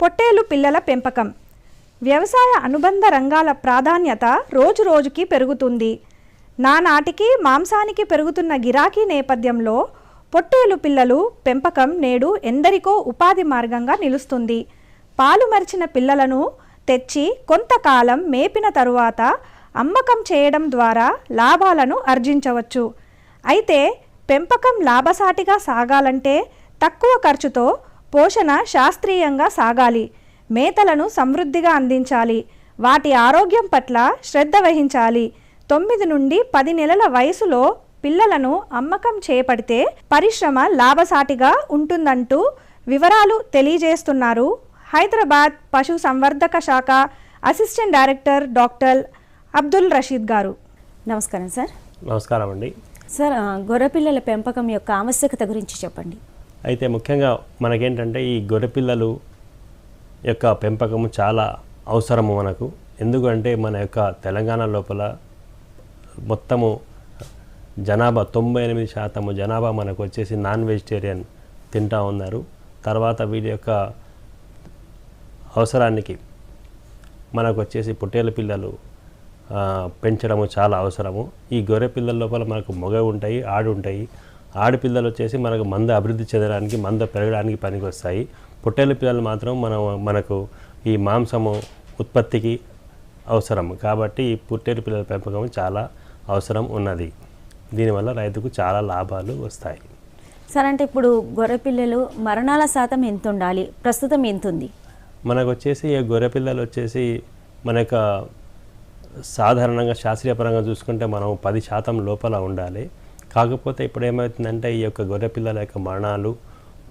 పొట్టేలు పిల్లల పెంపకం. వ్యవసాయ అనుబంధ రంగాల ప్రాధాన్యత రోజురోజుకి పెరుగుతుంది. నానాటికి మాంసానికి పెరుగుతున్న గిరాకీ నేపథ్యంలో పొట్టేలు పిల్లలు పెంపకం నేడు ఎందరికో ఉపాధి మార్గంగా నిలుస్తుంది. పాలు మరిచిన పిల్లలను తెచ్చి కొంతకాలం మేపిన తరువాత అమ్మకం చేయడం ద్వారా లాభాలను ఆర్జించవచ్చు. అయితే పెంపకం లాభసాటిగా సాగాలంటే తక్కువ ఖర్చుతో పోషణ శాస్త్రీయంగా సాగాలి. మేతలను సమృద్ధిగా అందించాలి. వాటి ఆరోగ్యం పట్ల శ్రద్ధ వహించాలి. తొమ్మిది నుండి పది నెలల వయసులో పిల్లలను అమ్మకం చేపడితే పరిశ్రమ లాభసాటిగా ఉంటుందంటూ వివరాలు తెలియజేస్తున్నారు హైదరాబాద్ పశు సంవర్ధక శాఖ assistant director doctor Abdul Rashid గారు. నమస్కారం సార్. నమస్కారం అండి. సార్ గొర్రెపిల్లల పెంపకం యొక్క ఆవశ్యకత గురించి చెప్పండి. అయితే ముఖ్యంగా మనకేంటంటే ఈ గొర్రెపిల్లలు యొక్క పెంపకము చాలా అవసరము మనకు. ఎందుకంటే మన యొక్క తెలంగాణ లోపల మొత్తము జనాభా తొంభై ఎనిమిది శాతము జనాభా మనకు వచ్చేసి నాన్ వెజిటేరియన్ తింటా ఉన్నారు. తర్వాత వీటి యొక్క అవసరానికి మనకు వచ్చేసి పొట్టేల పిల్లలు పెంచడము చాలా అవసరము. ఈ గొర్రె పిల్లల లోపల మనకు మొగ ఉంటాయి ఆడు ఉంటాయి. ఆడి పిల్లలు వచ్చేసి మనకు మంద అభివృద్ధి చెందడానికి మంద పెరగడానికి పనికి వస్తాయి పొట్టేల పిల్లలు మాత్రం మనం మనకు ఈ మాంసము ఉత్పత్తికి అవసరం. కాబట్టి ఈ పొట్టేలు పిల్లల పెంపకం చాలా అవసరం ఉన్నది. దీనివల్ల రైతుకు చాలా లాభాలు వస్తాయి. సార్ అంటే ఇప్పుడు గొర్రెపిల్లలు మరణాల శాతం ఎంత ఉండాలి ప్రస్తుతం ఎంత ఉంది మనకు వచ్చేసి ఈ గొర్రె పిల్లలు వచ్చేసి మన యొక్క సాధారణంగా శాస్త్రీయపరంగా చూసుకుంటే మనం పది శాతం లోపల ఉండాలి. కాకపోతే ఇప్పుడు ఏమవుతుందంటే ఈ యొక్క గొర్రె పిల్లల యొక్క మరణాలు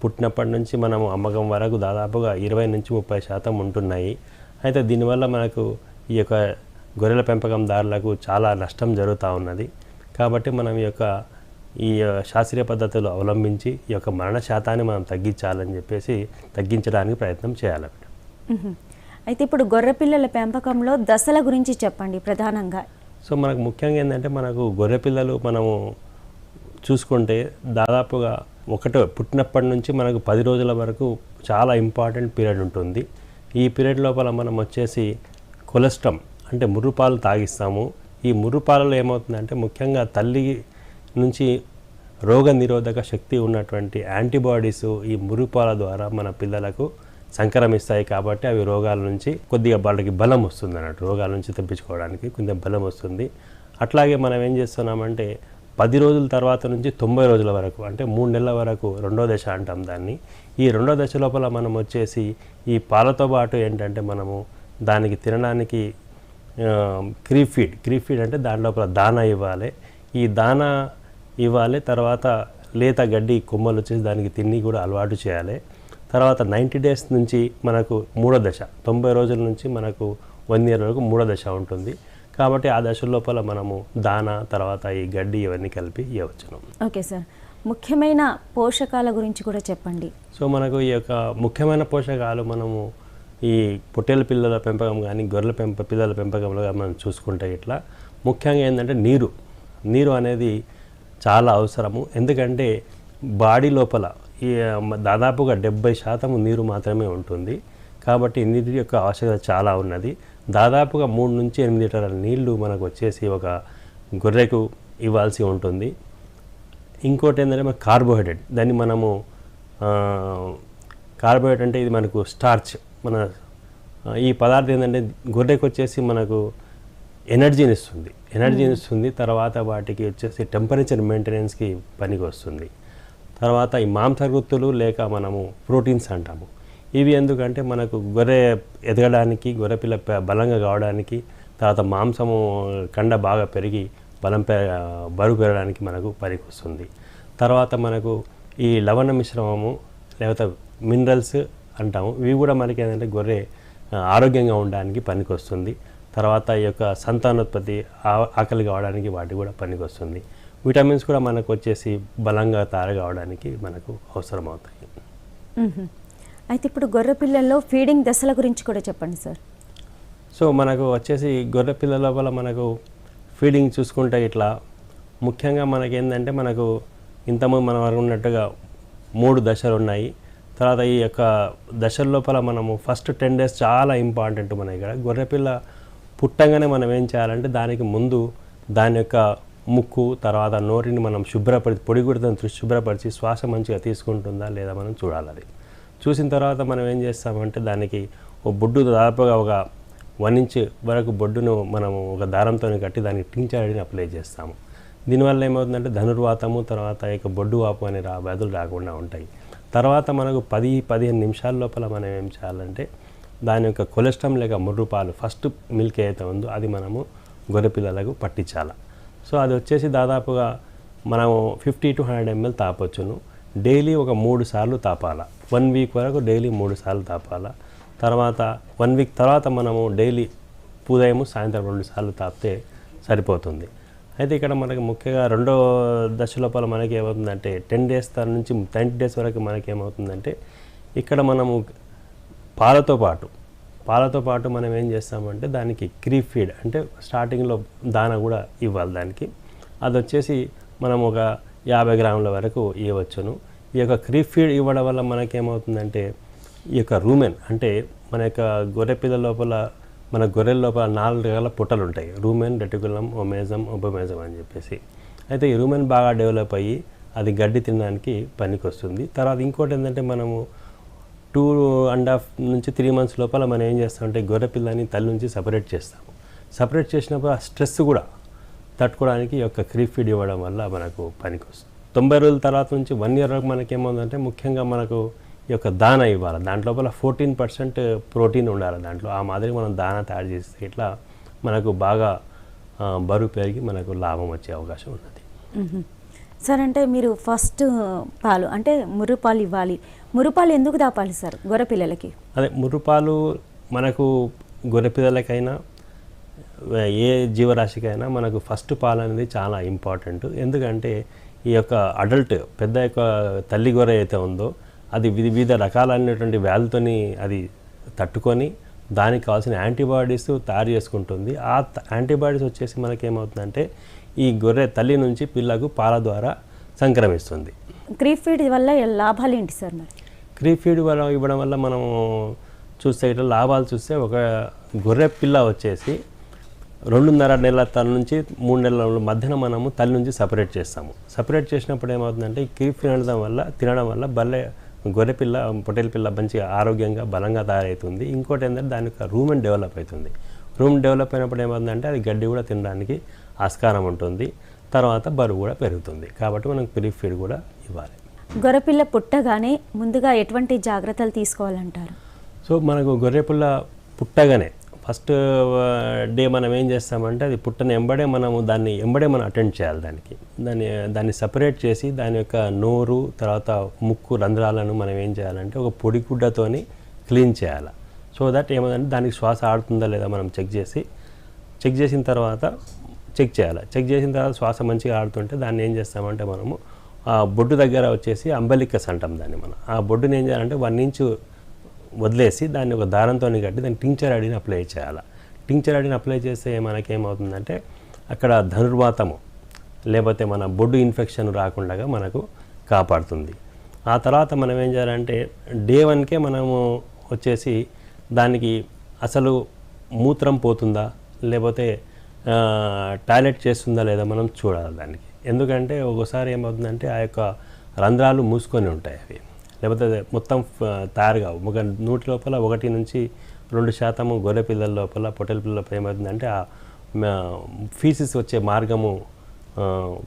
పుట్టినప్పటి నుంచి మనము అమ్మకం వరకు దాదాపుగా ఇరవై నుంచి ముప్పై శాతం ఉంటున్నాయి. అయితే దీనివల్ల మనకు ఈ యొక్క గొర్రెల పెంపకందారులకు చాలా నష్టం జరుగుతూ ఉన్నది. కాబట్టి మనం ఈ యొక్క ఈ శాస్త్రీయ పద్ధతులు అవలంబించి ఈ యొక్క మరణ శాతాన్ని మనం తగ్గించాలని చెప్పేసి తగ్గించడానికి ప్రయత్నం చేయాలి. అయితే ఇప్పుడు గొర్రెపిల్లల పెంపకంలో దశల గురించి చెప్పండి ప్రధానంగా. సో మనకు ముఖ్యంగా ఏంటంటే మనకు గొర్రె పిల్లలు మనము చూసుకుంటే దాదాపుగా ఒకటో పుట్టినప్పటి నుంచి మనకు పది రోజుల వరకు చాలా ఇంపార్టెంట్ పీరియడ్ ఉంటుంది. ఈ పీరియడ్ లోపల మనం వచ్చేసి కొలెస్ట్రామ్ అంటే మురుపాలు తాగిస్తాము. ఈ ముర్రుపాలలో ఏమవుతుందంటే ముఖ్యంగా తల్లి నుంచి రోగ నిరోధక శక్తి ఉన్నటువంటి యాంటీబాడీస్ ఈ మురుపాల ద్వారా మన పిల్లలకు సంక్రమిస్తాయి కాబట్టి అవి రోగాల నుంచి కొద్దిగా వాళ్ళకి బలం వస్తుంది అన్నట్టు. రోగాల నుంచి తెప్పించుకోవడానికి కొంచెం బలం వస్తుంది. అట్లాగే మనం ఏం చేస్తున్నామంటే పది రోజుల తర్వాత నుంచి తొంభై రోజుల వరకు అంటే మూడు నెలల వరకు రెండో దశ అంటాం దాన్ని. ఈ రెండో దశ లోపల మనం వచ్చేసి ఈ పాలతో పాటు ఏంటంటే మనము దానికి తినడానికి క్రీఫీడ్ ఫీడ్ ఫీడ్ అంటే దాని లోపల దానా ఇవ్వాలి. ఈ దానా ఇవ్వాలి తర్వాత లేత గడ్డి కొమ్మలు వచ్చేసి దానికి తిని కూడా అలవాటు చేయాలి. తర్వాత నైంటీ డేస్ నుంచి మనకు మూడో దశ తొంభై రోజుల నుంచి మనకు వన్ ఇయర్ వరకు మూడో దశ ఉంటుంది. కాబట్టి ఆ దశ లోపల మనము దానా తర్వాత ఈ గడ్డి ఇవన్నీ కలిపి ఇవ్వచ్చును ఓకే సార్. ముఖ్యమైన పోషకాల గురించి కూడా చెప్పండి. సో మనకు ఈ యొక్క ముఖ్యమైన పోషకాలు మనము ఈ పొట్టేల పిల్లల పెంపకం కానీ గొర్రెల పెంప పిల్లల పెంపకంలో మనం చూసుకుంటే ఇట్లా ముఖ్యంగా ఏంటంటే నీరు. నీరు అనేది చాలా అవసరము. ఎందుకంటే బాడీ లోపల ఈ దాదాపుగా డెబ్బై శాతం నీరు మాత్రమే ఉంటుంది. కాబట్టి నీటి యొక్క ఆవశ్యకత చాలా ఉన్నది. దాదాపుగా మూడు నుంచి ఎనిమిది లీటర్ల నీళ్ళు మనకు వచ్చేసి ఒక గొర్రెకు ఇవ్వాల్సి ఉంటుంది. ఇంకోటి ఏంటంటే మన కార్బోహైడ్రేట్. దాన్ని మనము కార్బోహైడ్రేట్ అంటే ఇది మనకు స్టార్చ్. మన ఈ పదార్థం ఏంటంటే గొర్రెకి వచ్చేసి మనకు ఎనర్జీని ఇస్తుంది. ఎనర్జీని ఇస్తుంది. తర్వాత వాటికి వచ్చేసి టెంపరేచర్ మెయింటెనెన్స్కి పనికి వస్తుంది తర్వాత ఈ మాంసకృత్తులు లేక మనము ప్రోటీన్స్ అంటాము. ఇవి ఎందుకంటే మనకు గొర్రె ఎదగడానికి గొర్రె పిల్ల బలంగా కావడానికి తర్వాత మాంసము కండ బాగా పెరిగి బలం పె బరువు పెరగడానికి మనకు పనికి వస్తుంది తర్వాత మనకు ఈ లవణ మిశ్రమము లేకపోతే మినరల్స్ అంటాము ఇవి కూడా మనకి ఏంటంటే గొర్రె ఆరోగ్యంగా ఉండడానికి పనికి వస్తుంది తర్వాత ఈ యొక్క సంతానోత్పత్తి ఆ- ఆకలి కావడానికి వాటి కూడా పనికి వస్తుంది విటమిన్స్ కూడా మనకు వచ్చేసి బలంగా తయారు కావడానికి మనకు అవసరం అవుతాయి అయితే ఇప్పుడు గొర్రెపిల్లల్లో ఫీడింగ్ దశల గురించి కూడా చెప్పండి సార్. సో మనకు వచ్చేసి గొర్రె పిల్లల లోపల మనకు ఫీడింగ్ చూసుకుంటే ఇట్లా ముఖ్యంగా మనకి ఏంటంటే మనకు ఇంతకుముందు మనం ఉన్నట్టుగా మూడు దశలు ఉన్నాయి. తర్వాత ఈ యొక్క దశల లోపల మనము ఫస్ట్ టెన్ డేస్ చాలా ఇంపార్టెంట్ మన ఇక్కడ గొర్రెపిల్ల పుట్టంగానే మనం ఏం చేయాలంటే దానికి ముందు దాని యొక్క ముక్కు తర్వాత నోటిని మనం శుభ్రపరిచి పొడి గుడితను శుభ్రపరిచి శ్వాస మంచిగా తీసుకుంటుందా లేదా మనం చూడాలి అది. చూసిన తర్వాత మనం ఏం చేస్తామంటే దానికి ఓ బొడ్డు దాదాపుగా ఒక వన్ ఇంచ్ వరకు బొడ్డును మనము ఒక దారంతో కట్టి దానికి టించర్ని అప్లై చేస్తాము. దీనివల్ల ఏమవుతుందంటే ధనుర్వాతము తర్వాత ఇక బొడ్డు వాపు అనే రా వ్యాధులు రాకుండా ఉంటాయి. తర్వాత మనకు పది పదిహేను నిమిషాల లోపల మనం ఏం చేయాలంటే దాని యొక్క కొలెస్ట్రామ్ లేక ముర్రుపాలు ఫస్ట్ మిల్క్ ఏదైతే ఉందో అది మనము గొర్రె పిల్లలకు పట్టించాలి. సో అది వచ్చేసి దాదాపుగా మనము ఫిఫ్టీ టు హండ్రెడ్ ఎంఎల్ తాపొచ్చును. డైలీ ఒక మూడు సార్లు తాపాలా. వన్ వీక్ వరకు డైలీ మూడు సార్లు తాపాల. తర్వాత వన్ వీక్ తర్వాత మనము డైలీ ఉదయం సాయంత్రం రెండు సార్లు తాపితే సరిపోతుంది. అయితే ఇక్కడ మనకి ముఖ్యంగా రెండో దశ లోపల మనకి ఏమవుతుందంటే టెన్ డేస్ తన నుంచి ట్వంటీ డేస్ వరకు మనకి ఏమవుతుందంటే ఇక్కడ మనము పాలతో పాటు పాలతో పాటు మనం ఏం చేస్తామంటే దానికి క్రీ ఫీడ్ అంటే స్టార్టింగ్లో దాన కూడా ఇవ్వాలి దానికి. అది వచ్చేసి మనం ఒక యాభై గ్రాముల వరకు ఇవ్వచ్చును. ఈ యొక్క క్రీప్ ఫీడ్ ఇవ్వడం వల్ల మనకేమవుతుందంటే ఈ యొక్క రూమెన్ అంటే మన యొక్క గొర్రె పిల్ల లోపల మన గొర్రెల లోపల నాలుగు రకాల పుట్టలు ఉంటాయి రూమెన్ రెటికులం ఒమేజం ఒబమేజం అని చెప్పేసి. అయితే ఈ రూమెన్ బాగా డెవలప్ అయ్యి అది గడ్డి తినడానికి పనికి వస్తుంది తర్వాత ఇంకోటి ఏంటంటే మనము టూ అండ్ హాఫ్ నుంచి త్రీ మంత్స్ లోపల మనం ఏం చేస్తామంటే గొర్రె పిల్లని తల్లి నుంచి సపరేట్ చేస్తాము. సపరేట్ చేసినప్పుడు ఆ స్ట్రెస్ కూడా తట్టుకోవడానికి ఈ యొక్క క్రీప్ ఫీడ్ ఇవ్వడం వల్ల మనకు పనికి వస్తుంది తొంభై రోజుల తర్వాత నుంచి వన్ ఇయర్ వరకు మనకి ఏమవుతుందంటే ముఖ్యంగా మనకు ఈ యొక్క దాన ఇవ్వాలి. దాంట్లోపల ఫోర్టీన్ పర్సెంట్ ప్రోటీన్ ఉండాలి దాంట్లో. ఆ మాదిరి మనం దాన తయారు చేస్తే ఇట్లా మనకు బాగా బరువు పెరిగి మనకు లాభం వచ్చే అవకాశం ఉన్నది. సార్ అంటే మీరు ఫస్ట్ పాలు అంటే ముర్రుపాలు ఇవ్వాలి. ముర్రుపాలు ఎందుకు దాపాలి సార్ గొర్రె పిల్లలకి? అదే ముర్రుపాలు మనకు గొర్రె పిల్లలకైనా ఏ జీవరాశికైనా మనకు ఫస్ట్ పాలు అనేది చాలా ఇంపార్టెంట్. ఎందుకంటే ఈ యొక్క అడల్ట్ పెద్ద యొక్క తల్లి గొర్రె అయితే ఉందో అది వివిధ రకాలైనటువంటి వ్యాధులతోని అది తట్టుకొని దానికి కావాల్సిన యాంటీబాడీస్ తయారు చేసుకుంటుంది. ఆ యాంటీబాడీస్ వచ్చేసి మనకేమవుతుందంటే ఈ గొర్రె తల్లి నుంచి పిల్లకు పాల ద్వారా సంక్రమిస్తుంది. క్రీప్ ఫీడ్ వల్ల లాభాలు ఏంటి సార్ మరి? క్రీప్ ఫీడ్ వల్ల ఇవ్వడం వల్ల మనం చూస్తే ఇట్లా లాభాలు చూస్తే ఒక గొర్రె పిల్ల వచ్చేసి రెండున్నర నెలల తల నుంచి మూడు నెలల మధ్యన మనము తల్లి నుంచి సపరేట్ చేస్తాము. సపరేట్ చేసినప్పుడు ఏమవుతుందంటే ఈ తినడం వల్ల తినడం వల్ల బల్లె గొర్రె పిల్ల పొట్టేల పిల్ల మంచిగా ఆరోగ్యంగా బలంగా తయారవుతుంది ఇంకోటి ఏంటంటే దాని యొక్క రూమెన్ డెవలప్ అవుతుంది. రూమ్ డెవలప్ అయినప్పుడు ఏమవుతుందంటే అది గడ్డి కూడా తినడానికి ఆస్కారం ఉంటుంది. తర్వాత బరువు కూడా పెరుగుతుంది. కాబట్టి మనం క్రీప్ ఫీడ్ కూడా ఇవ్వాలి. గొర్రెపిల్ల పుట్టగానే ముందుగా ఎటువంటి జాగ్రత్తలు తీసుకోవాలంటారు? సో మనకు గొర్రెపుల్ల పుట్టగానే ఫస్ట్ డే మనం ఏం చేస్తామంటే అది పుట్టిన ఎంబడే మనము దాన్ని ఎంబడే మనం అటెండ్ చేయాలి దానికి. దాన్ని దాన్ని సపరేట్ చేసి దాని యొక్క నోరు తర్వాత ముక్కు రంధ్రాలను మనం ఏం చేయాలంటే ఒక పొడి గుడ్డతోని క్లీన్ చేయాలి. సో దట్ ఏమంటే దానికి శ్వాస ఆడుతుందా లేదా మనం చెక్ చేసి చెక్ చేసిన తర్వాత చెక్ చేయాలి. చెక్ చేసిన తర్వాత శ్వాస మంచిగా ఆడుతుంటే దాన్ని ఏం చేస్తామంటే మనము ఆ బొడ్డు దగ్గర వచ్చేసి అంబలికస్ అంటాం దాన్ని మనం. ఆ బొడ్డుని ఏం చేయాలంటే వన్ ఇంచు వదిలేసి దాన్ని ఒక దారంతో కట్టి దాన్ని టించర్ అడిని అప్లై చేయాలి. టించర్ అడిని అప్లై చేస్తే మనకేమవుతుందంటే అక్కడ ధనుర్వాతము లేకపోతే మన బొడ్డు ఇన్ఫెక్షన్ రాకుండా మనకు కాపాడుతుంది. ఆ తర్వాత మనం ఏం చేయాలంటే డే వన్కే మనము వచ్చేసి దానికి అసలు మూత్రం పోతుందా లేకపోతే టాయిలెట్ చేస్తుందా లేదా మనం చూడాలి దానికి. ఎందుకంటే ఒకసారి ఏమవుతుందంటే ఆ యొక్క రంధ్రాలు మూసుకొని ఉంటాయి అవి. లేకపోతే మొత్తం తయారు కావు. ఒక నూటి లోపల ఒకటి నుంచి రెండు శాతము గొర్రె పిల్లల లోపల పొట్టెల పిల్లల లోపల ఏమవుతుందంటే ఆ ఫీసిస్ వచ్చే మార్గము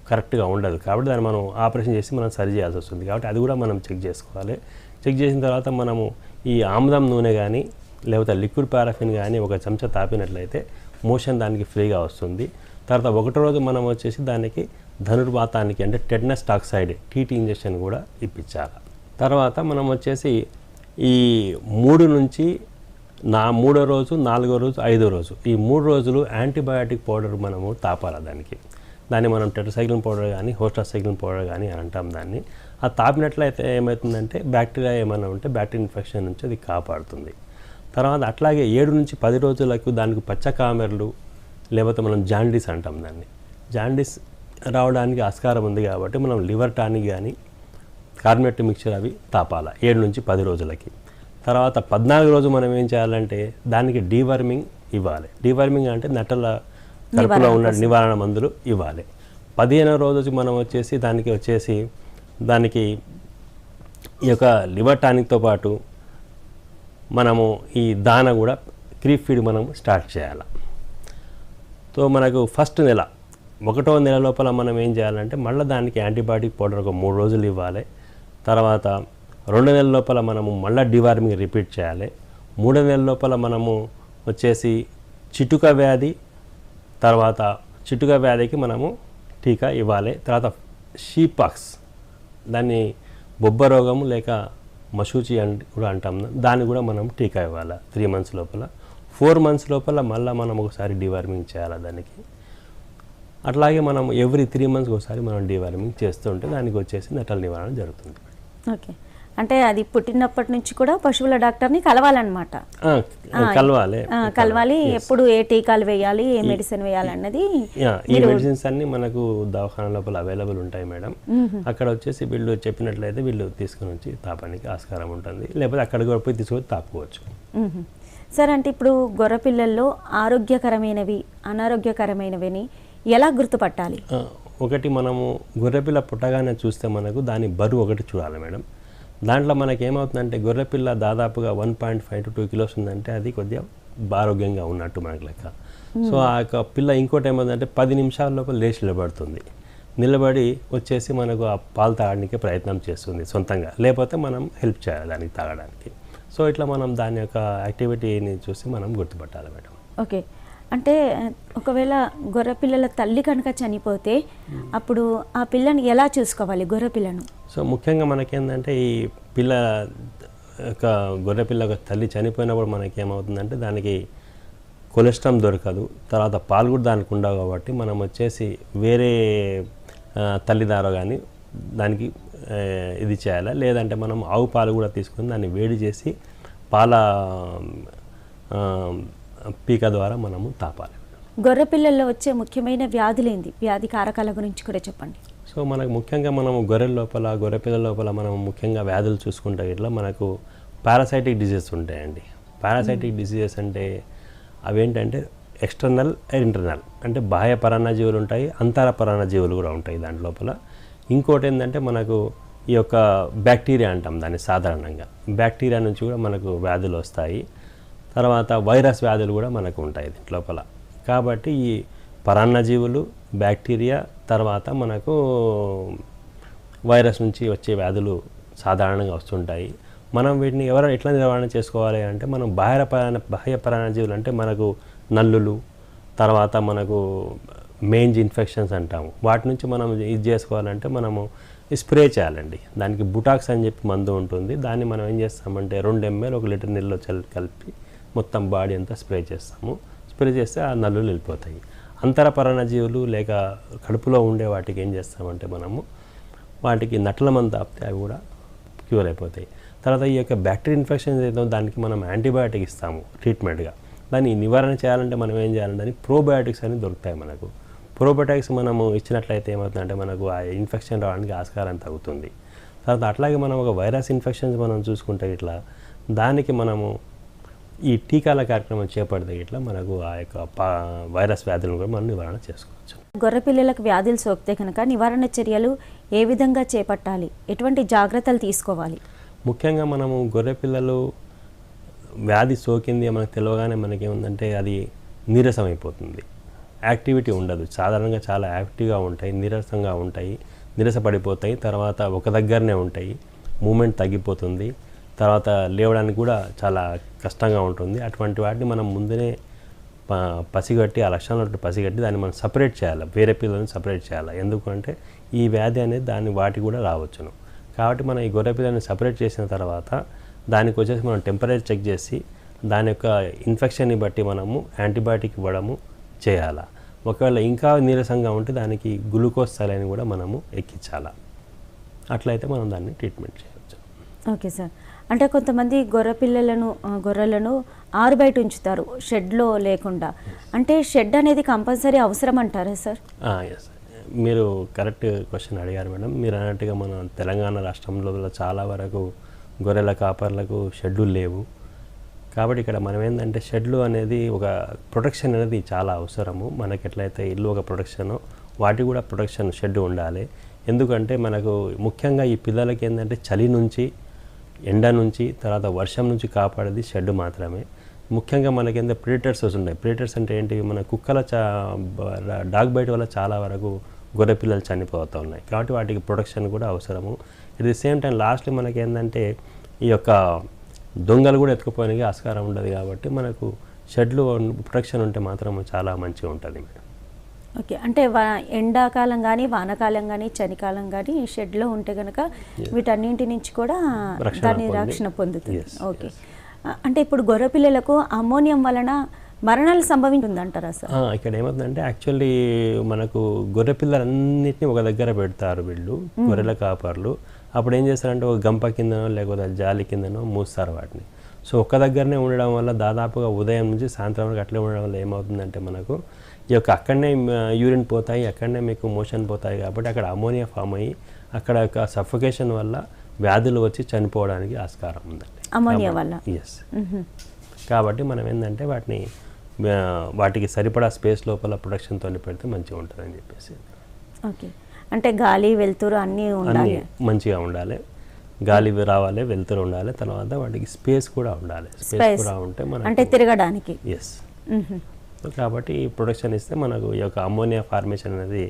కరెక్ట్గా ఉండదు. కాబట్టి దాన్ని మనం ఆపరేషన్ చేసి మనం సరి చేయాల్సి వస్తుంది. కాబట్టి అది కూడా మనం చెక్ చేసుకోవాలి. చెక్ చేసిన తర్వాత మనము ఈ ఆముదం నూనె కానీ లేకపోతే లిక్విడ్ పారాఫిన్ కానీ ఒక చెంచా తాపినట్లయితే మోషన్ దానికి ఫ్రీగా వస్తుంది. తర్వాత ఒకటో రోజు మనం వచ్చేసి దానికి ధనుర్వాతానికి అంటే టెట్నస్ టాక్సైడ్ టీటీ ఇంజెక్షన్ కూడా ఇప్పించాలి. తర్వాత మనం వచ్చేసి ఈ మూడు నుంచి నా మూడో రోజు నాలుగో రోజు ఐదో రోజు. ఈ మూడు రోజులు యాంటీబయాటిక్ పౌడర్ మనము తాపాలి దానికి? దాన్ని మనం టెట్రసైక్లిన్ పౌడర్ కానీ హోస్టాసైక్లిన్ పౌడర్ కానీ అని అంటాం దాన్ని. ఆ తాపినట్లయితే ఏమవుతుందంటే బ్యాక్టీరియా ఏమైనా ఉంటే బ్యాక్టీరియా ఇన్ఫెక్షన్ నుంచి అది కాపాడుతుంది. తర్వాత అట్లాగే ఏడు నుంచి పది రోజులకు దానికి పచ్చ కామెర్లు లేకపోతే మనం జాండీస్ అంటాం దాన్ని. జాండీస్ రావడానికి ఆస్కారం ఉంది కాబట్టి మనం లివర్ టానిక్ కానీ కార్బోనేట్ మిక్చర్ అవి తాపాల. ఏడు నుంచి పది రోజులకి. తర్వాత పద్నాలుగు రోజు మనం ఏం చేయాలంటే దానికి డీవర్మింగ్ ఇవ్వాలి. డీవర్మింగ్ అంటే నట్టల కడుపులో ఉన్న నివారణ మందులు ఇవ్వాలి. పదిహేనో రోజు మనం వచ్చేసి దానికి వచ్చేసి దానికి ఈ యొక్క లివర్ టానిక్తో పాటు మనము ఈ దాన కూడా క్రీప్ ఫీడ్ మనం స్టార్ట్ చేయాలి. సో మనకు ఫస్ట్ నెల ఒకటో నెల లోపల మనం ఏం చేయాలంటే మళ్ళీ దానికి యాంటీబయాటిక్ పౌడర్ ఒక మూడు రోజులు ఇవ్వాలి. తర్వాత రెండు నెలల లోపల మనము మళ్ళీ డివార్మింగ్ రిపీట్ చేయాలి. మూడు నెలల లోపల మనము వచ్చేసి చిటుక వ్యాధి తర్వాత చిటుక వ్యాధికి మనము టీకా ఇవ్వాలి. తర్వాత షీపాక్స్ దాన్ని బొబ్బ రోగము లేక మసూచి అని కూడా అంటాం. దాన్ని కూడా మనం టీకా ఇవ్వాలి త్రీ మంత్స్ లోపల. ఫోర్ మంత్స్ లోపల మళ్ళీ మనం ఒకసారి డివార్మింగ్ చేయాలి దానికి. అట్లాగే మనం ఎవ్రీ త్రీ మంత్స్కి ఒకసారి మనం డివార్మింగ్ చేస్తుంటే దానికి వచ్చేసి నటల నివారణ జరుగుతుంది. ఓకే. అంటే అది పుట్టినప్పటి నుంచి కూడా పశువుల డాక్టర్ని కలవాలన్నమాట. కలవాలి. కలవాలి. ఎప్పుడు ఏ టీకాలు వేయాలి ఏ మెడిసిన్ వేయాలి అన్నది ఈ మెడిసిన్స్ అన్ని మనకు దవాఖాన లోపల అవైలబుల్ ఉంటాయి మేడం. అక్కడ వచ్చేసి వీళ్ళు చెప్పినట్లయితే వీళ్ళు తీసుకుని వచ్చి తాపడానికి ఆస్కారం ఉంటుంది. లేకపోతే అక్కడికి కూడా పోయి తీసుకొని తాపుకోవచ్చు. సార్ అంటే ఇప్పుడు గొర్రెపిల్లల్లో ఆరోగ్యకరమైనవి అనారోగ్యకరమైనవిని ఎలా గుర్తుపట్టాలి? ఒకటి మనము గొర్రెపిల్ల పుట్టగానే చూస్తే మనకు దాని బరువు ఒకటి చూడాలి మేడం. దాంట్లో మనకి ఏమవుతుందంటే గొర్రెపిల్ల దాదాపుగా one point five to two kilos ఉందంటే అది కొద్దిగా ఆరోగ్యంగా ఉన్నట్టు మనకు లెక్క. సో ఆ యొక్క పిల్ల ఇంకోటి ఏమవుతుందంటే పది నిమిషాల లోపల లేచి నిలబడుతుంది. నిలబడి వచ్చేసి మనకు ఆ పాలు తాగడానికి ప్రయత్నం చేస్తుంది సొంతంగా. లేకపోతే మనం హెల్ప్ చేయాలి దానికి తాగడానికి. సో ఇట్లా మనం దాని యొక్క యాక్టివిటీని చూసి మనం గుర్తుపట్టాలి మేడం. ఓకే. అంటే ఒకవేళ గొర్రెపిల్లల తల్లి కనుక చనిపోతే అప్పుడు ఆ పిల్లని ఎలా చూసుకోవాలి గొర్రెపిల్లను సో ముఖ్యంగా మనకేంటంటే ఈ పిల్ల యొక్క గొర్రె పిల్ల యొక్క తల్లి చనిపోయినప్పుడు మనకి ఏమవుతుందంటే దానికి కొలెస్ట్రామ్ దొరకదు. తర్వాత పాలు కూడా దానికి ఉండవు కాబట్టి మనం వచ్చేసి వేరే తల్లిదారో కానీ దానికి ఇది చేయాలి? లేదంటే మనం ఆవు పాలు కూడా తీసుకొని దాన్ని వేడి చేసి పాల పీక ద్వారా మనము తాపాలి. గొర్రెపిల్లల్లో వచ్చే ముఖ్యమైన వ్యాధులేంది? వ్యాధి కారకాల గురించి కూడా చెప్పండి. సో మనకు ముఖ్యంగా మనము గొర్రెల లోపల గొర్రె పిల్లల లోపల మనం ముఖ్యంగా వ్యాధులు చూసుకుంటే ఇట్లా మనకు పారాసైటిక్ డిసీజెస్ ఉంటాయండి. పారాసైటిక్ డిసీజెస్ అంటే అవేంటంటే ఎక్స్టర్నల్ ఇంటర్నల్ అంటే బాహ్య పరాన్నజీవులు ఉంటాయి అంతర పరాన్నజీవులు కూడా ఉంటాయి దాంట్ లోపల. ఇంకోటి ఏంటంటే మనకు ఈ యొక్క బ్యాక్టీరియా అంటాం దాన్ని సాధారణంగా. బ్యాక్టీరియా నుంచి కూడా మనకు వ్యాధులు వస్తాయి. తర్వాత వైరస్ వ్యాధులు కూడా మనకు ఉంటాయి దీంట్ లోపల. కాబట్టి ఈ పరాన్నజీవులు బ్యాక్టీరియా తర్వాత మనకు వైరస్ నుంచి వచ్చే వ్యాధులు సాధారణంగా వస్తుంటాయి. మనం వీటిని ఎవరు ఎట్లా నిర్వహణ చేసుకోవాలి అంటే మనం బాహ్య పరాణ బాహ్య పరాణజీవులు అంటే మనకు నల్లులు తర్వాత మనకు మెయిన్స్ ఇన్ఫెక్షన్స్ అంటాము. వాటి నుంచి మనం ఇది చేసుకోవాలంటే మనము స్ప్రే చేయాలండి. దానికి బుటాక్స్ అని చెప్పి మందు ఉంటుంది. దాన్ని మనం ఏం చేస్తామంటే రెండు ఎంఎల్ ఒక లీటర్ నీళ్ళలో చల్ కలిపి మొత్తం బాడీ అంతా స్ప్రే చేస్తాము. స్ప్రే చేస్తే ఆ నల్లులు వెళ్ళిపోతాయి. అంతరపరణ జీవులు లేక కడుపులో ఉండే వాటికి ఏం చేస్తామంటే మనము వాటికి నట్ల మందు ఆపితే అవి కూడా క్యూర్ అయిపోతాయి. తర్వాత ఈ యొక్క బ్యాక్టీరియా ఇన్ఫెక్షన్ ఏదైతే దానికి మనం యాంటీబయాటిక్ ఇస్తాము ట్రీట్మెంట్గా. దాన్ని నివారణ చేయాలంటే మనం ఏం చేయాలంటే ప్రోబయాటిక్స్ అని దొరుకుతాయి మనకు. ప్రోబయాటిక్స్ మనము ఇచ్చినట్లయితే ఏమవుతుందంటే మనకు ఆ ఇన్ఫెక్షన్ రావడానికి ఆస్కారం తగ్గుతుంది. తర్వాత అట్లాగే మనం ఒక వైరస్ ఇన్ఫెక్షన్స్ మనం చూసుకుంటే ఇట్లా దానికి మనము ఈ టీకాల కార్యక్రమం చేపడితే ఇట్లా మనకు ఆ యొక్క వైరస్ వ్యాధులను కూడా మనం నివారణ చేసుకోవచ్చు. గొర్రెపిల్లలకు వ్యాధులు సోకితే కనుక నివారణ చర్యలు ఏ విధంగా చేపట్టాలి? ఎటువంటి జాగ్రత్తలు తీసుకోవాలి? ముఖ్యంగా మనము గొర్రె పిల్లలు వ్యాధి సోకింది మనకు తెలియగానే మనకేముందంటే అది నీరసం అయిపోతుంది యాక్టివిటీ ఉండదు. సాధారణంగా చాలా యాక్టివ్గా ఉంటాయి నీరసంగా ఉంటాయి నీరసపడిపోతాయి తర్వాత ఒక దగ్గరనే ఉంటాయి మూమెంట్ తగ్గిపోతుంది. తర్వాత లేవడానికి కూడా చాలా కష్టంగా ఉంటుంది. అటువంటి వాటిని మనం ముందునే పసిగట్టి ఆ లక్షణాలను పసిగట్టి దాన్ని మనం సపరేట్ చేయాలి. వేరే పిల్లల్ని సపరేట్ చేయాలి. ఎందుకంటే ఈ వ్యాధి అనేది దాన్ని వాటి కూడా రావచ్చును. కాబట్టి మనం ఈ గొర్రె పిల్లని సపరేట్ చేసిన తర్వాత దానికి వచ్చేసి మనం టెంపరేచర్ చెక్ చేసి దాని యొక్క ఇన్ఫెక్షన్ని బట్టి మనము యాంటీబయాటిక్ ఇవ్వడము చేయాలా. ఒకవేళ ఇంకా నీరసంగా ఉంటే దానికి గ్లూకోజ్ సలైన్ కూడా మనము ఎక్కించాలా. అట్లయితే మనం దాన్ని ట్రీట్మెంట్ చేయవచ్చు ఓకే సార్. అంటే కొంతమంది గొర్రె పిల్లలను గొర్రెలను ఆరు బయట ఉంచుతారు షెడ్లో లేకుండా. అంటే షెడ్ అనేది కంపల్సరీ అవసరం అంటారా సార్? మీరు కరెక్ట్ క్వశ్చన్ అడిగారు మేడం. మీరు అన్నట్టుగా మన తెలంగాణ రాష్ట్రంలో చాలా వరకు గొర్రెల కాపర్లకు షెడ్లు లేవు. కాబట్టి ఇక్కడ మనం ఏంటంటే షెడ్లు అనేది ఒక ప్రొటెక్షన్ అనేది చాలా అవసరము. మనకి ఎట్లయితే ఇల్లు ఒక ప్రొటెక్షన్ వాటి కూడా ప్రొటెక్షన్ షెడ్ ఉండాలి. ఎందుకంటే మనకు ముఖ్యంగా ఈ పిల్లలకి ఏంటంటే చలి నుంచి ఎండ నుంచి తర్వాత వర్షం నుంచి కాపాడేది షెడ్ మాత్రమే. ముఖ్యంగా మనకి ఎంత ప్రిడేటర్స్ వస్తుంటాయి. ప్రిడేటర్స్ అంటే ఏంటి? మన కుక్కల చా డాగ్ బైట్ వల్ల చాలా వరకు గొర్రె పిల్లలు చనిపోతూ ఉన్నాయి. కాబట్టి వాటికి ప్రొటెక్షన్ కూడా అవసరము. At the same time lastly మనకి ఏంటంటే ఈ యొక్క దొంగలు కూడా ఎత్తుకుపోయినాయి ఆస్కారం ఉండదు కాబట్టి మనకు షెడ్లు ప్రొటెక్షన్ ఉంటే మాత్రం చాలా మంచిగా ఉంటుంది. Madam okay. అంటే ఎండాకాలం కానీ వానాకాలం కానీ చలికాలం కానీ షెడ్లో ఉంటే కనుక వీటన్నింటి నుంచి కూడా రక్షణ దాని పొంది- రక్షణ పొందుతుంది. ఓకే. అంటే ఇప్పుడు గొర్రె పిల్లలకు అమ్మోనియం వలన మరణాలు సంభవించిందంటారా సార్? ఇక్కడ ఏమవుతుందంటే యాక్చువల్లీ మనకు గొర్రె పిల్లలన్నింటినీ ఒక దగ్గర పెడతారు వీళ్ళు గొర్రెల కాపర్లు. అప్పుడు ఏం చేస్తారంటే ఒక గంప కిందనో లేకపోతే జాలి కిందనో మూస్తారు వాటిని. సో ఒక్క దగ్గరనే ఉండడం వల్ల దాదాపుగా ఉదయం నుంచి సాయంత్రం వరకు అట్లే ఉండడం వల్ల ఏమవుతుందంటే మనకు ఈ యొక్క అక్కడనే యూరిన్ పోతాయి అక్కడనే మీకు మోషన్ పోతాయి కాబట్టి అక్కడ అమోనియా ఫామ్ అయ్యి అక్కడ యొక్క సఫికేషన్ వల్ల వ్యాధులు వచ్చి చనిపోవడానికి ఆస్కారం ఉందండి. అమోనియా వల్ల. ఎస్ కాబట్టి మనం ఏంటంటే వాటిని వాటికి సరిపడా స్పేస్ లోపల ప్రొడక్షన్తో పెడితే మంచిగా ఉంటుందని చెప్పేసి. ఓకే. అంటే గాలి వెలుతురు అన్నీ అన్నీ ఉండాలి మంచిగా ఉండాలి. గాలి రావాలి వెళ్తురు ఉండాలి. తర్వాత వాటికి స్పేస్ కూడా ఉండాలి. స్పేస్ కూడా ఉంటే అంటే మనకు తిరగడానికి ఎస్ కాబట్టి ప్రొడక్షన్ ఇస్తే మనకు ఈ యొక్క అమోనియా ఫార్మేషన్ అనేది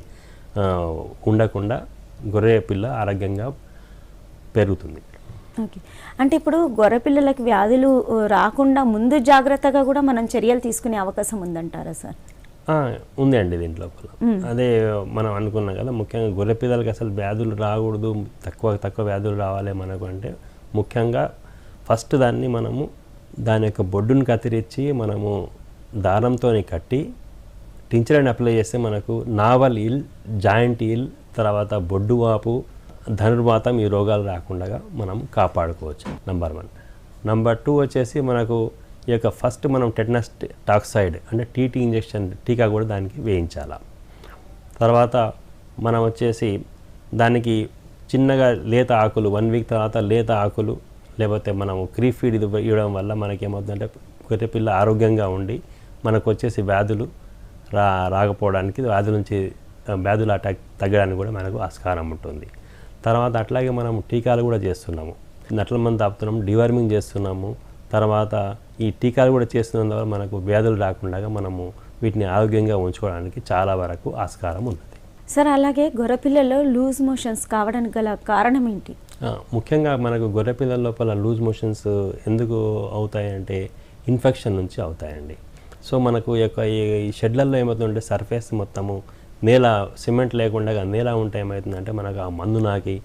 ఉండకుండా గొర్రె పిల్ల ఆరోగ్యంగా పెరుగుతుంది. ఓకే. అంటే ఇప్పుడు గొర్రె పిల్లలకి వ్యాధులు రాకుండా ముందు జాగ్రత్తగా కూడా మనం చర్యలు తీసుకునే అవకాశం ఉందంటారా సార్? ఉంది అండి దీంట్లో అదే మనం అనుకున్నాం కదా ముఖ్యంగా గొర్రె పిల్లలకి అసలు వ్యాధులు రాకూడదు తక్కువ తక్కువ వ్యాధులు రావాలి మనకు అంటే ముఖ్యంగా ఫస్ట్ దాన్ని మనము దాని యొక్క బొడ్డును కత్తిరించి మనము దారంతో కట్టి టించరని అప్లై చేస్తే మనకు నావల్ ఇల్ జాయింట్ ఇల్ తర్వాత బొడ్డు వాపు ధనుర్మాతం ఈ రోగాలు రాకుండా మనం కాపాడుకోవచ్చు. నంబర్ వన్ నంబర్ టూ వచ్చేసి మనకు ఈ యొక్క ఫస్ట్ మనం టెటనస్ టాక్సైడ్ అంటే టీటీ ఇంజెక్షన్ టీకా కూడా దానికి వేయించాల. తర్వాత మనం వచ్చేసి దానికి చిన్నగా లేత ఆకులు వన్ వీక్ తర్వాత లేత ఆకులు లేకపోతే మనము క్రీ ఫీడ్ ఇది ఇవ్వడం వల్ల మనకి ఏమవుతుందంటే గొర్రె పిల్ల ఆరోగ్యంగా ఉండి మనకు వచ్చేసి వ్యాధులు రా రాకపోవడానికి వ్యాధుల నుంచి వ్యాధులు అటాక్ తగ్గడానికి కూడా మనకు ఆస్కారం ఉంటుంది. తర్వాత అట్లాగే మనం టీకాలు కూడా చేస్తున్నాము. నట్ల మంది ఆపుతున్నాము డివార్మింగ్ చేస్తున్నాము. తర్వాత ఈ టీకాలు కూడా చేస్తున్నందు వల్ల మనకు వ్యాధులు రాకుండా మనము వీటిని ఆరోగ్యంగా ఉంచుకోవడానికి చాలా వరకు ఆస్కారం ఉన్నది. సార్ అలాగే గొర్రె పిల్లల్లో లూజ్ మోషన్స్ కావడానికి గల కారణం ఏంటి? ముఖ్యంగా మనకు గొర్రె పిల్లల లోపల లూజ్ మోషన్స్ ఎందుకు అవుతాయంటే ఇన్ఫెక్షన్ నుంచి అవుతాయండి. సో మనకు యొక్క ఈ షెడ్లలో ఏమవుతుందంటే సర్ఫేస్ మొత్తము నేల సిమెంట్ లేకుండా నేల ఉంటే ఏమవుతుందంటే మనకు ఆ మందు నాకి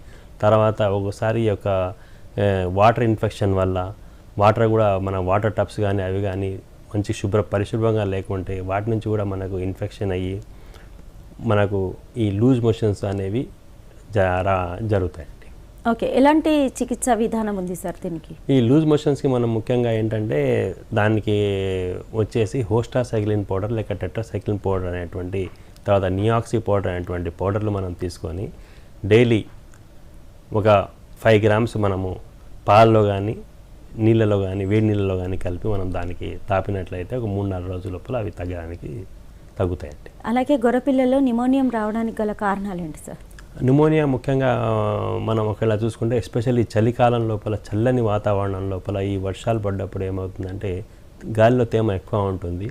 తర్వాత ఒకసారి యొక్క వాటర్ ఇన్ఫెక్షన్ వల్ల వాటర్ కూడా మన వాటర్ టబ్స్ కానీ అవి కానీ మంచి శుభ్ర పరిశుభ్రంగా లేకుంటే వాటి నుంచి కూడా మనకు ఇన్ఫెక్షన్ అయ్యి మనకు ఈ లూజ్ మోషన్స్ అనేవి జరా జరుగుతాయి. ఓకే ఎలాంటి చికిత్సా విధానం ఉంది సార్ దీనికి? ఈ లూజ్ మోషన్స్కి మనం ముఖ్యంగా ఏంటంటే దానికి వచ్చేసి హోస్టాసైక్లిన్ పౌడర్ లేక టెట్రాసైక్లిన్ పౌడర్ అనేటువంటి తర్వాత నియాక్సీ పౌడర్ అనేటువంటి పౌడర్లు మనం తీసుకొని డైలీ ఒక ఫైవ్ గ్రామ్స్ మనము పాలలో కానీ నీళ్ళలో కానీ వేడి నీళ్ళలో కానీ కలిపి మనం దానికి తాపినట్లయితే ఒక మూడు నాలుగు రోజుల లోపల అవి తగ్గడానికి తగ్గుతాయండి. అలాగే గొర్రె పిల్లల్లో నిమోనియం రావడానికి గల కారణాలు ఏంటి సార్? న్యూమోనియా ముఖ్యంగా మనం ఒకవేళ చూసుకుంటే ఎస్పెషల్లీ చలికాలం లోపల చల్లని వాతావరణం లోపల ఈ వర్షాలు పడ్డప్పుడు ఏమవుతుందంటే గాలిలో తేమ ఎక్కువ ఉంటుంది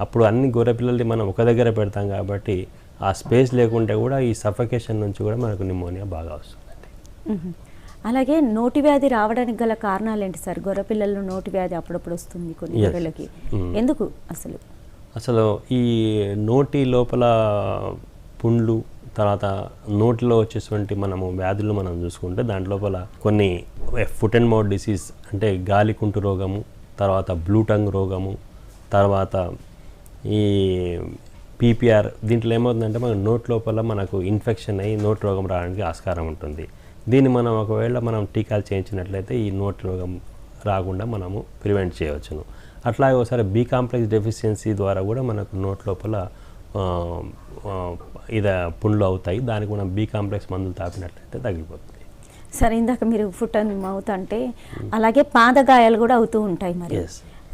అప్పుడు అన్ని గొర్రె పిల్లల్ని మనం ఒక దగ్గర పెడతాం కాబట్టి ఆ స్పేస్ లేకుంటే కూడా ఈ సఫకేషన్ నుంచి కూడా మనకు న్యూమోనియా బాగా వస్తుందండి మ్మ్. అలాగే నోటి వ్యాధి రావడానికి గల కారణాలు ఏంటి సార్ గొర్రె పిల్లల్లో నోటి వ్యాధి అప్పుడప్పుడు వస్తుంది కొన్ని. గొర్రెలకి. ఎందుకు అసలు అసలు ఈ నోటి లోపల పుండ్లు తర్వాత నోట్లో వచ్చేటువంటి మనము వ్యాధులు మనం చూసుకుంటే దాంట్ లోపల కొన్ని ఫుట్ అండ్ మౌత్ డిసీజ్ అంటే గాలికుంటు రోగము తర్వాత బ్లూ టంగ్ రోగము తర్వాత ఈ పీపీఆర్ దీంట్లో ఏమవుతుందంటే మన నోట్ లోపల మనకు ఇన్ఫెక్షన్ అయ్యి నోట్ రోగం రావడానికి ఆస్కారం ఉంటుంది. దీన్ని మనం ఒకవేళ మనం టీకాలు చేయించినట్లయితే ఈ నోట్ రోగం రాకుండా మనము ప్రివెంట్ చేయవచ్చును. అట్లాగే ఒకసారి బీ కాంప్లెక్స్ డెఫిషియన్సీ ద్వారా కూడా మనకు నోట్ లోపల ఇది పుండ్లు అవుతాయి దానికి మనం బీ కాంప్లెక్స్ మందులు తాపినట్లయితే తగ్గిపోతుంది సరే ఇందాక మీరు ఫుట్ అండ్ మౌత్ అంటే అలాగే పాదగాయాలు కూడా అవుతూ ఉంటాయి మరి.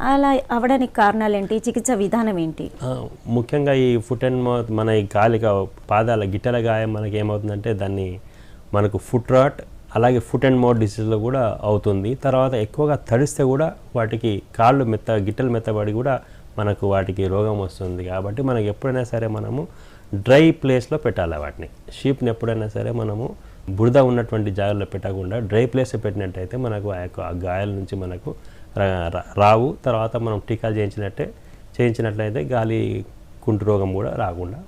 అలా అవడానికి కారణాలు ఏంటి చికిత్స విధానం ఏంటి? ముఖ్యంగా ఈ ఫుట్ అండ్ మౌత్ మన ఈ కాలిక పాదాల గిట్టల గాయం మనకి ఏమవుతుందంటే దాన్ని మనకు ఫుట్ రాట్ అలాగే ఫుట్ అండ్ మౌత్ డిసీజ్లో కూడా అవుతుంది. తర్వాత ఎక్కువగా తడిస్తే కూడా వాటికి కాళ్ళు మెత్త గిట్టలు మెత్తబడి కూడా మనకు వాటికి రోగం వస్తుంది. కాబట్టి మనకి ఎప్పుడైనా సరే మనము డ్రై ప్లేస్లో పెట్టాలి వాటిని. షీప్ని ఎప్పుడైనా సరే మనము బురద ఉన్నటువంటి జాగాల్లో పెట్టకుండా డ్రై ప్లేస్ పెట్టినట్టయితే మనకు ఆ యొక్క ఆ గాయాల నుంచి మనకు రావు. తర్వాత మనం టీకాలు చేయించినట్టే చేయించినట్లయితే గాలి కుంటు రోగం కూడా రాకుండా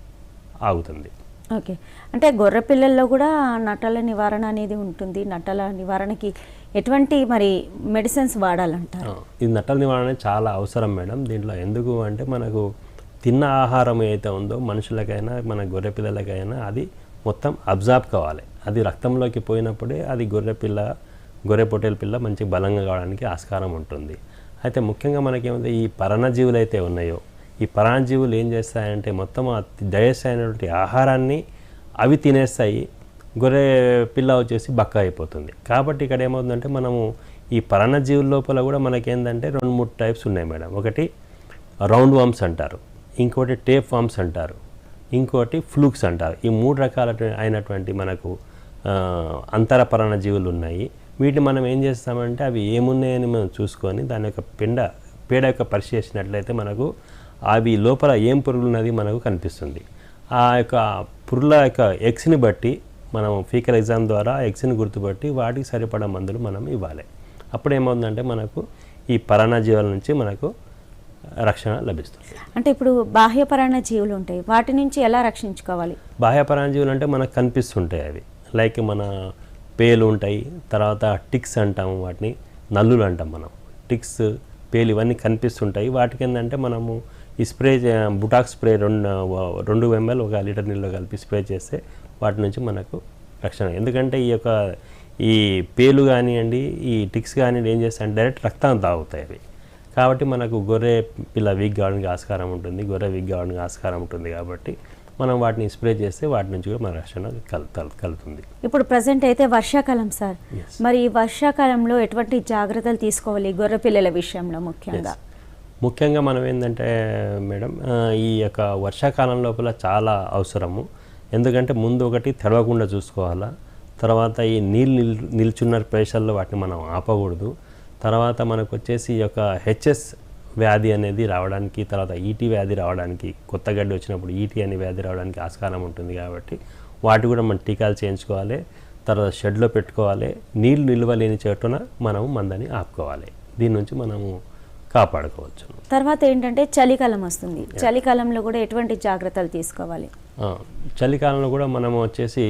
ఆగుతుంది. ఓకే. అంటే గొర్రె పిల్లల్లో కూడా నట్టల నివారణ అనేది ఉంటుంది. నట్టల నివారణకి ఎటువంటి మరి మెడిసిన్స్ వాడాలంటారు? ఆ, ఈ నట్టల నివారణ చాలా అవసరం మేడం. దీంట్లో ఎందుకు అంటే మనకు తిన్న ఆహారం ఏదైతే ఉందో మనుషులకైనా మన గొర్రె పిల్లలకైనా అది మొత్తం అబ్జార్బ్ కావాలి. అది రక్తంలోకి పోయినప్పుడే అది గొర్రె పిల్ల గొర్రె పొట్టేల పిల్ల మంచి బలంగా కావడానికి ఆస్కారం ఉంటుంది. అయితే ముఖ్యంగా మనకేమైతే ఈ పరణజీవులు అయితే ఉన్నాయో ఈ పరాణజీవులు ఏం చేస్తాయంటే మొత్తం ఆ డైజెస్ట్ అయినటువంటి ఆహారాన్ని అవి తినేస్తాయి. గొర్రె పిల్ల వచ్చేసి బక్క అయిపోతుంది. కాబట్టి ఇక్కడ ఏమవుతుందంటే మనము ఈ పరాణజీవుల లోపల కూడా మనకేందంటే రెండు మూడు టైప్స్ ఉన్నాయి మేడం. ఒకటి రౌండ్ వామ్స్ అంటారు. ఇంకోటి టేప్ ఫామ్స్ అంటారు. ఇంకోటి ఫ్లూక్స్ అంటారు. ఈ మూడు రకాల అయినటువంటి మనకు అంతరపరణ జీవులు ఉన్నాయి. వీటిని మనం ఏం చేస్తామంటే అవి ఏమున్నాయని మనం చూసుకొని దాని యొక్క పిండ పేడ యొక్క పరీక్ష చేసినట్లయితే మనకు అవి లోపల ఏం పురుగులు ఉన్నది మనకు కనిపిస్తుంది. ఆ యొక్క పురుగుల యొక్క ఎగ్స్ని బట్టి మనం ఫీకల్ ఎగ్జామ్ ద్వారా ఎగ్స్ని గుర్తుపట్టి వాటికి సరిపడా మందులు మనం ఇవ్వాలి. అప్పుడు ఏమవుతుందంటే మనకు ఈ పరాన్నజీవుల నుంచి మనకు రక్షణ లభిస్తుంది. అంటే ఇప్పుడు బాహ్యపరాణ జీవులు ఉంటాయి వాటి నుంచి ఎలా రక్షించుకోవాలి? బాహ్య పరాన్నజీవులు అంటే మనకు కనిపిస్తుంటాయి అవి. లైక్ మన పేలు ఉంటాయి తర్వాత టిక్స్ అంటాము వాటిని నల్లులు అంటాం మనం. టిక్స్ పేలు ఇవన్నీ కనిపిస్తుంటాయి. వాటికి ఏంటంటే మనము ఈ స్ప్రే బుటాక్ స్ప్రే రెండు రెండు ఎంఎల్ ఒక లీటర్ నీళ్ళలో కలిపి స్ప్రే చేస్తే వాటి నుంచి మనకు రక్షణ. ఎందుకంటే ఈ యొక్క ఈ పేలు కానివ్వండి ఈ టిక్స్ కానివ్వండి ఏం చేస్తాయంటే డైరెక్ట్ రక్తం తాగుతాయి అవి. కాబట్టి మనకు గొర్రె పిల్ల వీక్ కావడానికి ఆస్కారం ఉంటుంది గొర్రె వీక్ కావడానికి ఆస్కారం ఉంటుంది కాబట్టి మనం వాటిని స్ప్రే చేస్తే వాటి నుంచి కూడా మన రక్షణ కల్ కల్- కలుగుతుంది ఇప్పుడు ప్రజెంట్ అయితే వర్షాకాలం సార్. మరి ఈ వర్షాకాలంలో ఎటువంటి జాగ్రత్తలు తీసుకోవాలి గొర్రె పిల్లల విషయంలో ముఖ్యంగా? ముఖ్యంగా మనం ఏంటంటే మేడం ఈ యొక్క వర్షాకాలం లోపల చాలా అవసరము. ఎందుకంటే ముందు ఒకటి తెరవకుండా చూసుకోవాలా. తర్వాత ఈ నీళ్ళు నిల్ నిల్చున్న ప్రెషర్లో వాటిని మనం ఆపకూడదు. తర్వాత మనకు వచ్చేసి ఈ యొక్క హెచ్ఎస్ వ్యాధి అనేది రావడానికి తర్వాత ఈటీ వ్యాధి రావడానికి కొత్త గడ్డి వచ్చినప్పుడు ఈటీ అనే వ్యాధి రావడానికి ఆస్కారం ఉంటుంది కాబట్టి వాటి కూడా మనం టీకాలు చేయించుకోవాలి. తర్వాత షెడ్లో పెట్టుకోవాలి. నీళ్ళు నిల్వ లేని చోటున మనం మందని ఆపుకోవాలి. దీని నుంచి మనము కాపాడుకోవచ్చు. తర్వాత ఏంటంటే చలికాలం వస్తుంది. చలికాలంలో కూడా ఎటువంటి జాగ్రత్తలు తీసుకోవాలి? చలికాలంలో కూడా మనం వచ్చేసి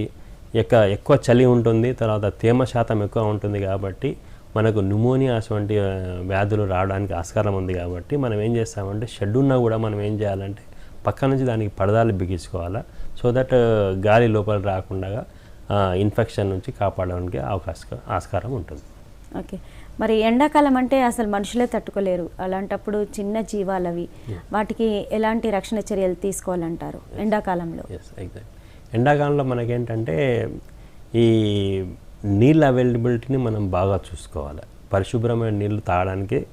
ఎక్క ఎక్కువ చలి ఉంటుంది తర్వాత తేమ శాతం ఎక్కువ ఉంటుంది కాబట్టి మనకు న్యూమోనియా అటువంటి వ్యాధులు రావడానికి ఆస్కారం ఉంది కాబట్టి మనం ఏం చేస్తామంటే షెడ్ ఉన్నా కూడా మనం ఏం చేయాలంటే పక్క నుంచి దానికి పడదాలు బిగించుకోవాలా. సో దట్ గాలి లోపల రాకుండా ఇన్ఫెక్షన్ నుంచి కాపాడడానికి అవకాశం ఆస్కారం ఉంటుంది. ఓకే. మరి ఎండాకాలం అంటే అసలు మనుషులే తట్టుకోలేరు. అలాంటప్పుడు చిన్న జీవాలు అవి వాటికి ఎలాంటి రక్షణ చర్యలు తీసుకోవాలంటారు ఎండాకాలంలో? ఎండాకాలంలో మనకేంటంటే ఈ నీళ్ళ అవైలబిలిటీని మనం బాగా చూసుకోవాలి. పరిశుభ్రమైన నీళ్ళు తాగడానికి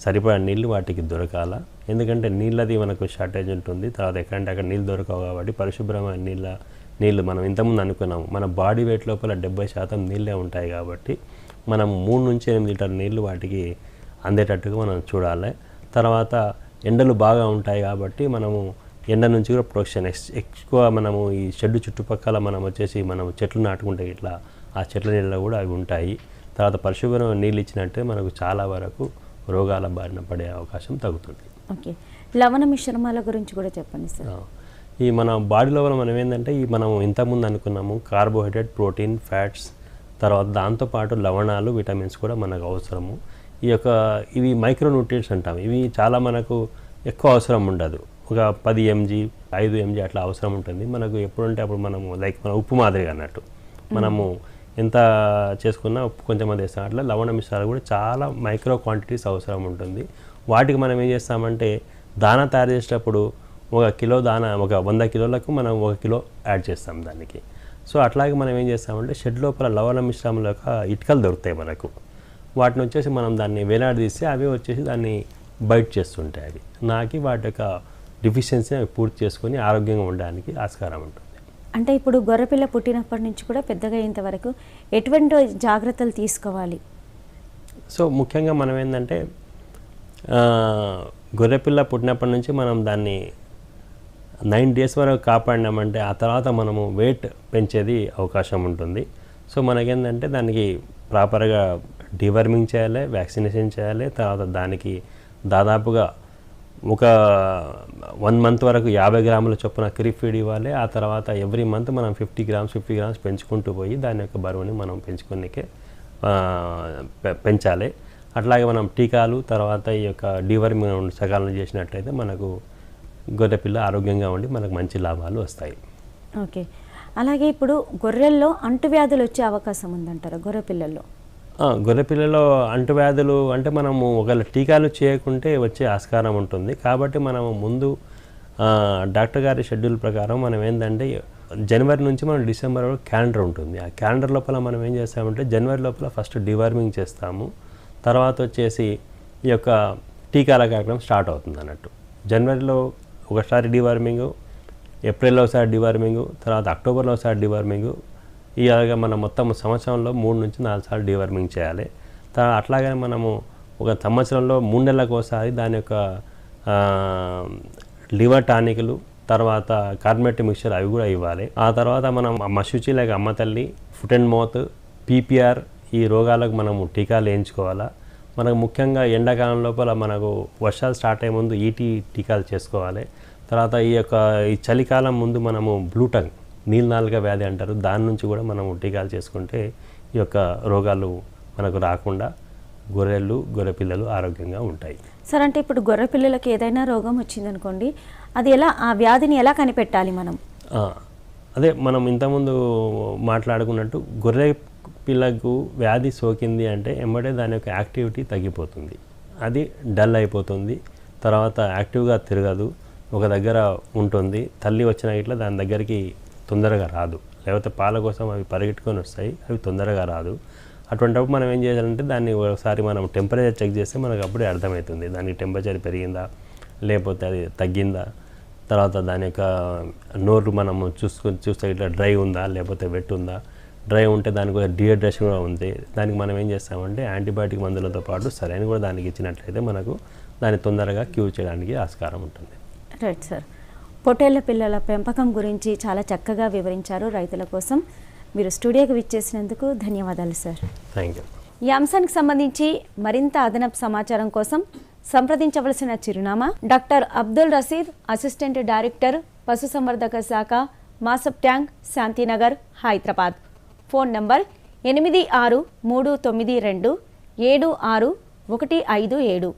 సరిపడా నీళ్ళు వాటికి దొరకాల. ఎందుకంటే నీళ్ళది మనకు షార్టేజ్ ఉంటుంది. తర్వాత ఎక్కడంటే అక్కడ నీళ్ళు దొరకవు కాబట్టి పరిశుభ్రమైన నీళ్ళ నీళ్ళు మనం ఇంతకుముందు అనుకున్నాము. మన బాడీ వెయిట్ లోపల డెబ్బై శాతం నీళ్ళే ఉంటాయి కాబట్టి మనం మూడు నుంచి ఎనిమిది లీటర్ నీళ్ళు వాటికి అందేటట్టుగా మనం చూడాలి. తర్వాత ఎండలు బాగా ఉంటాయి కాబట్టి మనము ఎండ నుంచి కూడా ప్రొటెక్షన్ ఎక్స్- ఎక్కువ మనము ఈ షెడ్ చుట్టుపక్కల మనం వచ్చేసి మనం చెట్లు నాటుకుంటే ఇట్లా ఆ చెట్ల నీళ్ళలో కూడా అవి ఉంటాయి. తర్వాత పరిశుభ్రమైన నీళ్ళు ఇచ్చినట్టే మనకు చాలా వరకు రోగాల బారిన పడే అవకాశం తగ్గుతుంది. ఓకే. లవణ మిశ్రమాల గురించి కూడా చెప్పండి సార్. ఈ మన బాడీ లోపల మనం ఏంటంటే ఈ మనం ఇంతకుముందు అనుకున్నాము కార్బోహైడ్రేట్ ప్రోటీన్ ఫ్యాట్స్ తర్వాత దాంతోపాటు లవణాలు విటమిన్స్ కూడా మనకు అవసరము. ఈ యొక్క ఇవి మైక్రో న్యూట్రియంట్స్ అంటాం. ఇవి చాలా మనకు ఎక్కువ అవసరం ఉండదు. ఒక పది ఎంజీ ఐదు ఎంజీ అట్లా అవసరం ఉంటుంది. మనకు ఎప్పుడంటే అప్పుడు మనము లైక్ మన ఉప్పు మాదిరిగా అన్నట్టు. మనము ఎంత చేసుకున్నా ఉప్పు కొంచెం మంది వేస్తాం అట్లా లవణ మిశ్రాలు కూడా చాలా మైక్రో క్వాంటిటీస్ అవసరం ఉంటుంది. వాటికి మనం ఏం చేస్తామంటే దానా తయారు చేసేటప్పుడు ఒక కిలో దానా ఒక వంద కిలోలకు మనం ఒక కిలో యాడ్ చేస్తాం దానికి. సో అట్లాగే మనం ఏం చేస్తామంటే షెడ్ లోపల లవణ మిశ్రమం యొక్క ఇటుకలు దొరుకుతాయి మనకు. వాటిని వచ్చేసి మనం దాన్ని వేలాడదీస్తే అవి వచ్చేసి దాన్ని బైట్ చేస్తుంటాయి అవి. నాకి వాటి యొక్క డిఫిషియన్సీ అవి పూర్తి చేసుకొని ఆరోగ్యంగా ఉండడానికి ఆస్కారం ఉంటుంది. అంటే ఇప్పుడు గొర్రెపిల్ల పుట్టినప్పటి నుంచి కూడా పెద్దగా అయ్యేంత వరకు ఎటువంటి జాగ్రత్తలు తీసుకోవాలి? సో ముఖ్యంగా మనం ఏంటంటే గొర్రెపిల్ల పుట్టినప్పటి నుంచి మనం దాన్ని నైన్ డేస్ వరకు కాపాడినామంటే ఆ తర్వాత మనము వెయిట్ పెంచేది అవకాశం ఉంటుంది. సో మనకేంటంటే దానికి ప్రాపర్గా డివర్మింగ్ చేయాలి వ్యాక్సినేషన్ చేయాలి తర్వాత దానికి దాదాపుగా ఒక వన్ మంత్ వరకు యాభై గ్రాముల చొప్పున క్రిప్ ఫీడ్ ఇవ్వాలి. ఆ తర్వాత ఎవ్రీ మంత్ మనం ఫిఫ్టీ గ్రామ్స్ ఫిఫ్టీ గ్రామ్స్ పెంచుకుంటూ పోయి దాని యొక్క బరువుని మనం పెంచుకునేకే పె- పెంచాలి. అట్లాగే మనం టీకాలు తర్వాత ఈ యొక్క డివర్మింగ్ సకాలం చేసినట్లయితే మనకు గొర్రెపిల్ల ఆరోగ్యంగా ఉండి మనకు మంచి లాభాలు వస్తాయి. ఓకే. అలాగే ఇప్పుడు గొర్రెల్లో అంటువ్యాధులు వచ్చే అవకాశం ఉందంటారా గొర్రె పిల్లల్లో? గొర్రెపిల్లలో అంటువ్యాధులు అంటే మనము ఒకవేళ టీకాలు చేయకుంటే వచ్చే ఆస్కారం ఉంటుంది. కాబట్టి మనము ముందు డాక్టర్ గారి షెడ్యూల్ ప్రకారం మనం ఏంటంటే జనవరి నుంచి మనం డిసెంబర్ వరకు క్యాలెండర్ ఉంటుంది. ఆ క్యాలెండర్ లోపల మనం ఏం చేస్తామంటే జనవరి లోపల ఫస్ట్ డివార్మింగ్ చేస్తాము. తర్వాత వచ్చేసి ఈ యొక్క టీకాల కార్యక్రమం స్టార్ట్ అవుతుంది అన్నట్టు. జనవరిలో ఒకసారి డివార్మింగ్ ఏప్రిల్లో ఒకసారి డివార్మింగ్ తర్వాత అక్టోబర్లో ఒకసారి డివార్మింగ్ ఇలాగ మనం మొత్తం సంవత్సరంలో మూడు నుంచి నాలుగు సార్లు డివర్మింగ్ చేయాలి. తర్వాత అట్లాగే మనము ఒక సంవత్సరంలో మూడు నెలలకు ఒకసారి దాని యొక్క లివర్ టానిక్లు తర్వాత కార్మెట్ మిక్చర్ అవి కూడా ఇవ్వాలి. ఆ తర్వాత మనం మశుచి లేక అమ్మ తల్లి ఫుట్ అండ్ మౌత్ పీపీఆర్ ఈ రోగాలకు మనము టీకాలు వేయించుకోవాలా. మనకు ముఖ్యంగా ఎండాకాలం లోపల మనకు వర్షాలు స్టార్ట్ అయ్యే ముందు ఈటీ టీకాలు చేసుకోవాలి. తర్వాత ఈ యొక్క ఈ చలికాలం ముందు మనము బ్లూటంగ్ నీళ్ళనాలుక వ్యాధి అంటారు. దాని నుంచి కూడా మనము టీకాలు చేసుకుంటే ఈ యొక్క రోగాలు మనకు రాకుండా గొర్రెలు గొర్రె పిల్లలు ఆరోగ్యంగా ఉంటాయి. సార్ అంటే ఇప్పుడు గొర్రె పిల్లలకి ఏదైనా రోగం వచ్చిందనుకోండి అది ఎలా ఆ వ్యాధిని ఎలా కనిపెట్టాలి మనం? అదే మనం ఇంతకుముందు మాట్లాడుకున్నట్టు గొర్రె పిల్లకు వ్యాధి సోకింది అంటే ఎంబడే దాని యొక్క యాక్టివిటీ తగ్గిపోతుంది. అది డల్ అయిపోతుంది. తర్వాత యాక్టివ్గా తిరగదు. ఒక దగ్గర ఉంటుంది. తల్లి వచ్చిన ఇట్లా దాని దగ్గరికి తొందరగా రాదు. లేకపోతే పాల కోసం అవి పరిగెట్టుకొని వస్తాయి. అవి తొందరగా రాదు. అటువంటిప్పుడు మనం ఏం చేయాలంటే దాన్ని ఒకసారి మనం టెంపరేచర్ చెక్ చేస్తే మనకు అప్పుడే అర్థమవుతుంది దానికి టెంపరేచర్ పెరిగిందా? లేకపోతే అది తగ్గిందా? తర్వాత దాని యొక్క నోరు మనము చూసుకొని చూస్తే ఇట్లా డ్రై ఉందా? లేకపోతే వెట్ ఉందా? డ్రై ఉంటే దానికి కూడా డిహైడ్రేషన్ కూడా ఉంది. దానికి మనం ఏం చేస్తామంటే యాంటీబయాటిక్ మందులతో పాటు సరైన కూడా దానికి ఇచ్చినట్లయితే మనకు దాన్ని తొందరగా క్యూర్ చేయడానికి ఆస్కారం ఉంటుంది. రైట్ సార్ పొటేళ్ళ పిల్లల పెంపకం గురించి చాలా చక్కగా వివరించారు రైతుల కోసం. మీరు స్టూడియోకి విచ్చేసినందుకు ధన్యవాదాలు సార్. ఈ అంశానికి సంబంధించి మరింత అదనపు సమాచారం కోసం సంప్రదించవలసిన చిరునామా doctor Abdul Rashid assistant director పశుసంవర్ధక శాఖ మాసప్ ట్యాంక్ శాంతినగర్ హైదరాబాద్. ఫోన్ నంబర్ ఎనిమిది ఆరు మూడు తొమ్మిది రెండు ఏడు ఆరు ఒకటి ఐదు ఏడు.